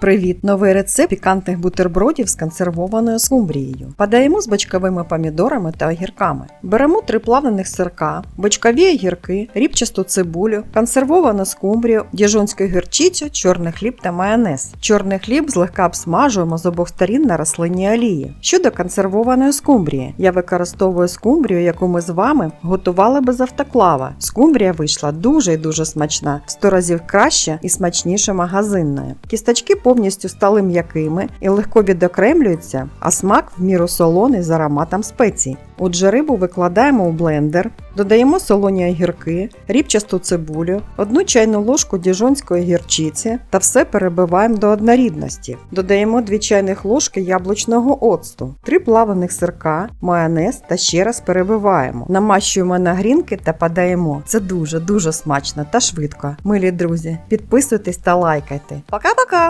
Привіт! Новий рецепт пікантних бутербродів з консервованою скумбрією. Подаємо з бочковими помідорами та огірками. Беремо три плавлених сирка, бочкові огірки, рібчасту цибулю, консервовану скумбрію, діжонську гірчицю, чорний хліб та майонез. Чорний хліб злегка обсмажуємо з обох сторін на рослинній олії. Щодо консервованої скумбрії, я використовую скумбрію, яку ми з вами готували без автоклава. Скумбрія вийшла дуже і дуже смачна, 100 разів краще і смачніше магазинної. Кісточки повністю стали м'якими і легко відокремлюються, а смак в міру солоний з ароматом спецій. Отже, рибу викладаємо у блендер, додаємо солоні огірки, рібчасту цибулю, одну чайну ложку діжонської гірчиці та все перебиваємо до однорідності. Додаємо 2 чайних ложки яблучного оцту, 3 плаваних сирка, майонез та ще раз перебиваємо. Намащуємо на грінки та подаємо. Це дуже дуже смачно та швидко. Милі друзі, підписуйтесь та лайкайте. Пока-пока!